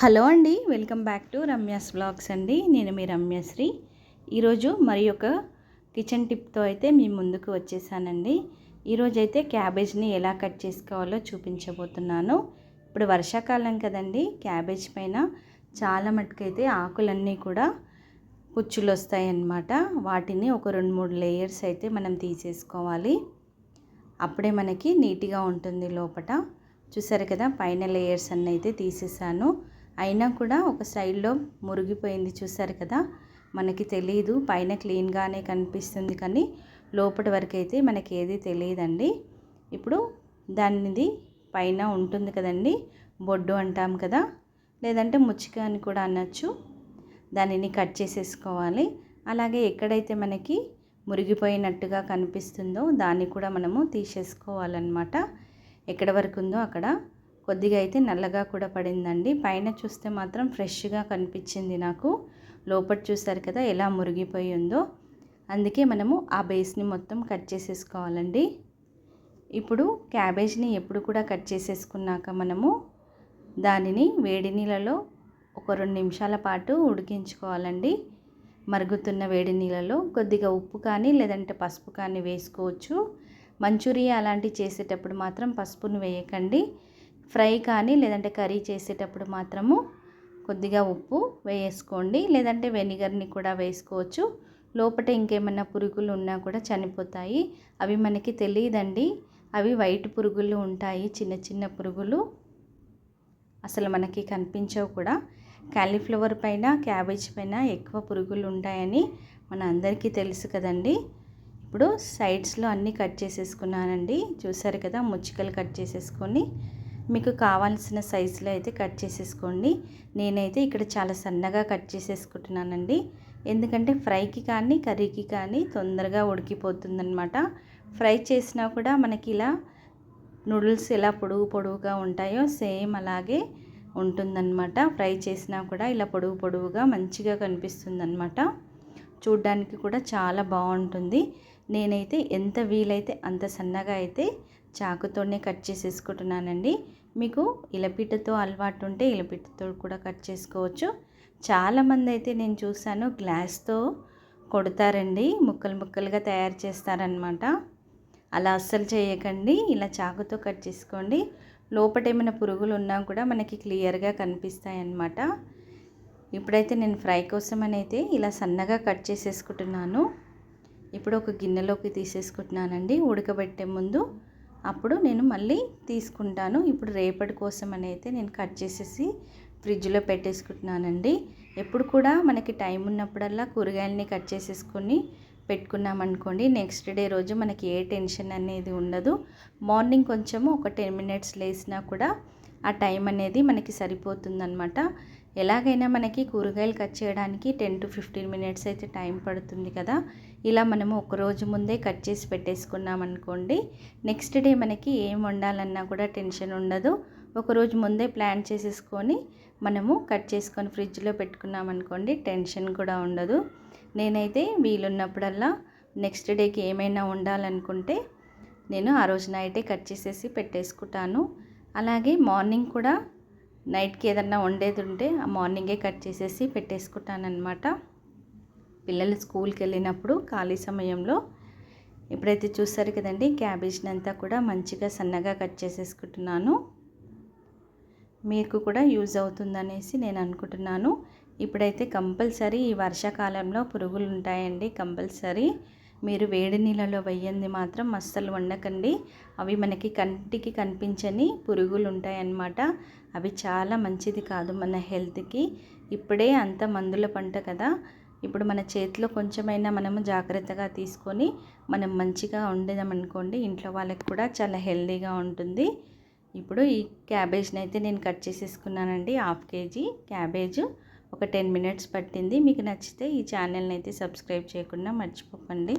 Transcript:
Hello అండి welcome back to Ramya's blogs అండి. నేను మీ రమ్యశ్రీ. ఈరోజు మరి ఒక కిచెన్ టిప్తో అయితే మీ ముందుకు వచ్చేసానండి. ఈరోజు అయితే క్యాబేజ్ని ఎలా కట్ చేసుకోవాలో చూపించబోతున్నాను. ఇప్పుడు వర్షాకాలం కదండి క్యాబేజ్ పైన చాలా మటుకైతే ఆకులన్నీ కూడా పుచ్చులు వస్తాయన్నమాట వాటిని ఒక రెండు మూడు లేయర్స్ అయితే మనం తీసేసుకోవాలి. అప్పుడే మనకి నీట్గా ఉంటుంది లోపల చూసారు కదా పైన లేయర్స్ అన్నీ అయితే తీసేసాను. అయినా కూడా ఒక సైడ్లో మురిగిపోయింది చూసారు కదా? మనకి తెలియదు పైన క్లీన్గానే కనిపిస్తుంది కానీ లోపటి వరకు అయితే మనకి ఏది తెలియదండి ఇప్పుడు దానిది పైన ఉంటుంది కదండి? బొడ్డు అంటాం కదా? లేదంటే ముచ్చిక అని కూడా అనొచ్చు. దానిని కట్ చేసేసుకోవాలి. అలాగే ఎక్కడైతే మనకి మురిగిపోయినట్టుగా కనిపిస్తుందో దాన్ని కూడా మనము తీసేసుకోవాలన్నమాట. ఎక్కడ వరకు ఉందో అక్కడ. కొద్దిగా అయితే నల్లగా కూడా పడిందండి. పైన చూస్తే మాత్రం ఫ్రెష్గా కనిపించింది నాకు. లోపల చూసారు కదా ఎలా మురిగిపోయి ఉందో. అందుకే మనము ఆ బేస్ని మొత్తం కట్ చేసేసుకోవాలండి. ఇప్పుడు క్యాబేజ్ని ఎప్పుడు కూడా కట్ చేసేసుకున్నాక మనము దానిని వేడి నీళ్ళలో ఒక రెండు నిమిషాల పాటు ఉడికించుకోవాలండి. మరుగుతున్న వేడి నీళ్ళలో కొద్దిగా ఉప్పు కానీ లేదంటే పసుపు కానీ వేసుకోవచ్చు. మంచూరియా అలాంటివి చేసేటప్పుడు మాత్రం పసుపును వేయకండి. ఫ్రై కానీ లేదంటే కర్రీ చేసేటప్పుడు మాత్రము కొద్దిగా ఉప్పు వేసుకోండి. లేదంటే వెనిగర్ని కూడా వేసుకోవచ్చు. లోపల ఇంకేమైనా పురుగులు ఉన్నా కూడా చనిపోతాయి. అవి మనకి తెలియదండి. అవి వైట్ పురుగులు ఉంటాయి. చిన్న చిన్న పురుగులు అసలు మనకి కనిపించవు కూడా. కాలీఫ్లవర్ పైన క్యాబేజ్ పైన ఎక్కువ పురుగులు ఉంటాయని మన అందరికీ తెలుసు కదండి. ఇప్పుడు సైడ్స్లో అన్నీ కట్ చేసేసుకున్నానండి. చూసారు కదా ముచ్చికలు కట్ చేసేసుకొని మీకు కావాల్సిన సైజులో అయితే కట్ చేసేసుకోండి. నేనైతే ఇక్కడ చాలా సన్నగా కట్ చేసేసుకుంటున్నానండి. ఎందుకంటే ఫ్రైకి కానీ కర్రీకి కానీ తొందరగా ఉడికిపోతుందనమాట ఫ్రై చేసినా కూడా మనకి ఇలా నూడిల్స్ ఎలా పొడుగు పొడుగుగా ఉంటాయో సేమ్ అలాగే ఉంటుందన్నమాట. ఫ్రై చేసినా కూడా ఇలా పొడుగు పొడుగుగా మంచిగా కనిపిస్తుందన్నమాట. చూడ్డానికి కూడా చాలా బాగుంటుంది. నేనైతే ఎంత వీలైతే అంత సన్నగా అయితే చాకుతోనే కట్ చేసేసుకుంటున్నానండి. మీకు ఇలపిటతో అలవాటు ఉంటే ఇలపిటతో కూడా కట్ చేసుకోవచ్చు. చాలామంది అయితే నేను చూశాను గ్లాస్తో కొడతారండి. ముక్కలు ముక్కలుగా తయారు చేస్తారనమాట అలా అస్సలు చేయకండి. ఇలా చాకుతో కట్ చేసుకోండి. లోపట ఏమైనా పురుగులు ఉన్నా కూడా మనకి క్లియర్గా కనిపిస్తాయి అన్నమాట ఇప్పుడైతే నేను ఫ్రై కోసం అయితే ఇలా సన్నగా కట్ చేసేసుకుంటున్నాను. ఇప్పుడు ఒక గిన్నెలోకి తీసేసుకుంటున్నానండి. ఉడకబెట్టే ముందు అప్పుడు నేను మళ్ళీ తీసుకుంటాను. ఇప్పుడు రేపటి కోసం అని అయితే నేను కట్ చేసేసి ఫ్రిడ్జ్లో పెట్టేసుకుంటున్నానండి. ఎప్పుడు కూడా మనకి టైం ఉన్నప్పుడల్లా కూరగాయలని కట్ చేసేసుకొని పెట్టుకున్నామనుకోండి నెక్స్ట్ డే రోజు మనకి ఏ టెన్షన్ అనేది ఉండదు. మార్నింగ్ కొంచెము ఒక టెన్ మినిట్స్ లేసినా కూడా ఆ టైం అనేది మనకి సరిపోతుందన్నమాట. ఎలాగైనా మనకి కూరగాయలు కట్ చేయడానికి టెన్ టు ఫిఫ్టీన్ మినిట్స్ అయితే టైం పడుతుంది కదా. ఇలా మనము ఒక రోజు ముందే కట్ చేసి పెట్టేసుకున్నాం అనుకోండి. నెక్స్ట్ డే మనకి ఏం వండాలన్నా కూడా టెన్షన్ ఉండదు. ఒకరోజు ముందే ప్లాన్ చేసేసుకొని మనము కట్ చేసుకొని ఫ్రిడ్జ్లో పెట్టుకున్నాం అనుకోండి టెన్షన్ కూడా ఉండదు. నేనైతే వీలున్నప్పుడల్లా నెక్స్ట్ డేకి ఏమైనా ఉండాలనుకుంటే నేను ఆ రోజు నైటే కట్ చేసేసి పెట్టేసుకుంటాను. అలాగే మార్నింగ్ కూడా నైట్కి ఏదన్నా వండేది ఉంటే ఆ మార్నింగే కట్ చేసేసి పెట్టేసుకుంటానమాట పిల్లలు స్కూల్కి వెళ్ళినప్పుడు ఖాళీ సమయంలో ఇప్పుడైతే చూస్తారు కదండి క్యాబేజ్ని అంతా కూడా మంచిగా సన్నగా కట్ చేసేసుకుంటున్నాను. మీకు కూడా యూజ్ అవుతుందనేసి నేను అనుకుంటున్నాను. ఇప్పుడైతే కంపల్సరీ ఈ వర్షాకాలంలో పురుగులు ఉంటాయండి కంపల్సరీ. మీరు వేడి నీళ్ళలో వెయ్యంది మాత్రం అస్సలు వండకండి. అవి మనకి కంటికి కనిపించని పురుగులు ఉంటాయన్నమాట అవి చాలా మంచిది కాదు మన హెల్త్కి. ఇప్పుడే అంత మందుల పంట కదా. ఇప్పుడు మన చేతిలో కొంచెమైనా మనము జాగ్రత్తగా తీసుకొని మనం మంచిగా వండేదామనుకోండి ఇంట్లో వాళ్ళకి కూడా చాలా హెల్దీగా ఉంటుంది. ఇప్పుడు ఈ క్యాబేజ్ని అయితే నేను కట్ చేసేసుకున్నానండి. హాఫ్ కేజీ క్యాబేజ్ ఒక టెన్ మినిట్స్ పట్టింది. మీకు నచ్చితే ఈ ఛానల్ని అయితే సబ్స్క్రైబ్ చేయకుండా మర్చిపోకండి.